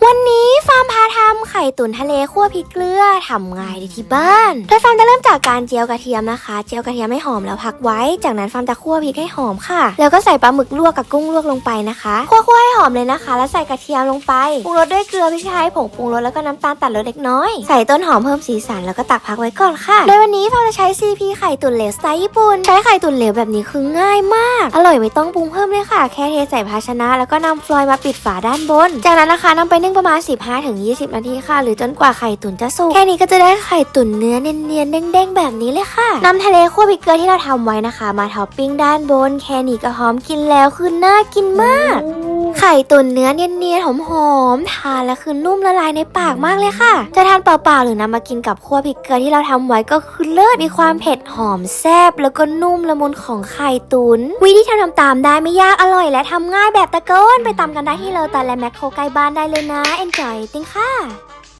วันนี้ฟาร์มพาทำ ไข่ตุ๋นทะเลคั่วพริกเกลือทำง่ายได้ที่บ้านโดยฟาร์มจะเริ่มจากการเจียวกระเทียมนะคะ เจียวกระเทียมให้หอมแล้วพักไว้ จากนั้นฟาร์มจะคั่วพริกให้หอมค่ะ แล้วก็ใส่ปลาหมึกลวกกับกุ้งลวกลงไปนะคะคั่วคั่วให้หอมเลยนะคะ แล้วใส่กระเทียมลงไปปรุงรสด้วยเกลือพริกไทยผงปรุงรสแล้วก็น้ำตาลตัดรสเล็กน้อยใส่ต้นหอมเพิ่มสีสันแล้วก็ตักพักไว้ก่อนค่ะโดยวันนี้ฟาร์มจะใช้ CP ไข่ตุ๋นเหลวสไตล์ญี่ปุ่นใช้ไข่ตุ๋นเหลวแบบนี้คือง่ายมาก อร่อยไม่ต้องปรุงเพิ่มเลยค่ะ แค่เทใส่ภาชนะ แล้วก็นำฟลอยมาปิดฝาด้านบน จากนั้นนะคะนำไปนึ่งประมาณ 15-20 นาทีค่ะหรือจนกว่าไข่ตุ๋นจะสุกแค่นี้ก็จะได้ไข่ตุ๋นเนื้อเนียนๆเด้งๆแบบนี้เลยค่ะนำทะเลคั่วพริกเกลือที่เราทำไว้นะคะ มาท็อปปิ้งด้านบน แค่นี้ก็หอมกินแล้วคือน่ากินมากไข่ตุ๋นเนื้อเนียนๆหอมๆทานแล้วคือนุ่มละลายในปากมากเลยค่ะ จะทานเปล่าๆหรือนำมากินกับคั่วพริกเกลือที่เราทำไว้ก็คือเลิศมีความเผ็ดหอมแซ่บแล้วก็นุ่มละมุนของไข่ตุ๋นวิธีทำทำตามได้ไม่ยากอร่อย และทำง่ายแบบตะโกนไปตามกันได้ที่เลอตาและแมคโครใกล้บ้านได้เลยนะ enjoy eating ค่ะ